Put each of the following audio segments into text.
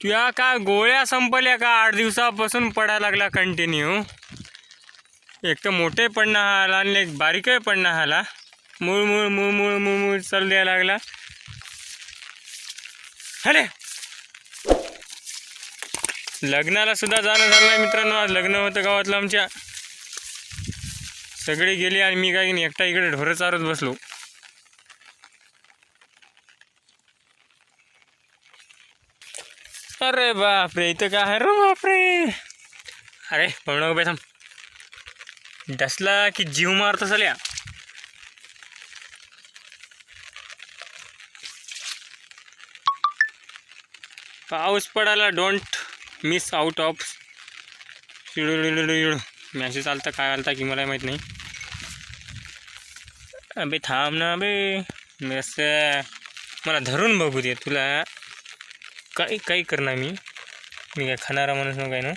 तुया का गोळ्या संपल्या का? आठ दिवसापासून पडायला लागला कंटिन्यू एक तर मोठे पडणं हा आला आणि एक बारीकही पडणं आला मूळ मूळ मूळ मूळ मूळ मूळ चालू द्यायला लागला. अरे लग्नाला सुद्धा जाणं झालं नाही मित्रांनो. आज लग्न होतं गावातलं आमच्या. सगळी गेली आणि मी काय नाही एकटा इकडे ढोरं चारत बसलो. अरे बापरे इथं काय आहे रे बापरे? अरे पळणं उभे थांब. डसला की जीव मारतो सल्या पाऊस पडायला don't miss out of message आलता काय आलता की मला माहीत नाही अबे थांब ना बे मी असं मला धरून बघू दे तुला काही काही करणार मी? मी काय खाणारा माणूस न काय ना?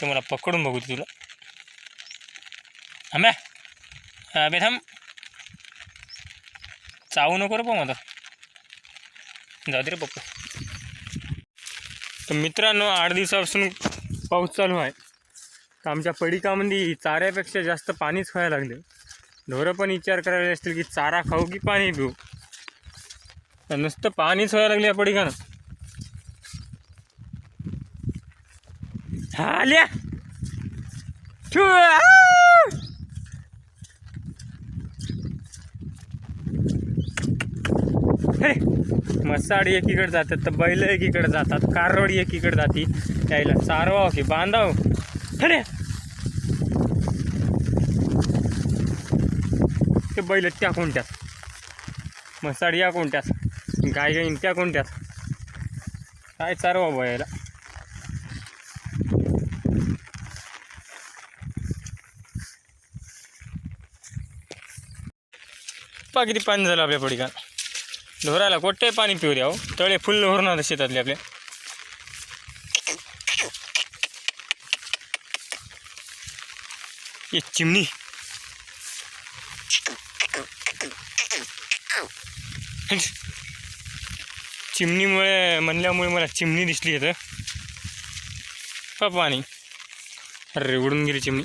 तर मला पकडून बघू दे तुला. आंब्या आंबे थांब. चावू नको रे पण आता. जाऊ दे रे पप्पा. तर मित्रांनो आठ दिवसापासून पाऊस चालू आहे. तर आमच्या पडिकामध्ये चाऱ्यापेक्षा जास्त पाणीच व्हायला लागले. ढोरं पण विचार करायला असतील की चारा खाऊ की पाणी पिऊ. नुसतं पाणीच व्हायला लागले या पडिकानं हा आल्या हे, मसाडी एकीकडे जातात तर बैल एकीकडे जातात कारवडी एकीकडे जाती. यायला सारवा की बांधाव. अरे. ते बैल त्या कोणत्यात? मसाडी या कोणत्या गाय गाईन त्या कोणत्यात काय चारवा बैला पा किती पाणी झालं आपल्या पडिका ढोराला कोठे पाणी पिऊ द्या हो. तळे फुल होणार शेतातले आपल्या ये चिमणी. चिमणीमुळे म्हणल्यामुळे मला चिमणी दिसली इथं. पाणी. अरे उडून गेली चिमणी.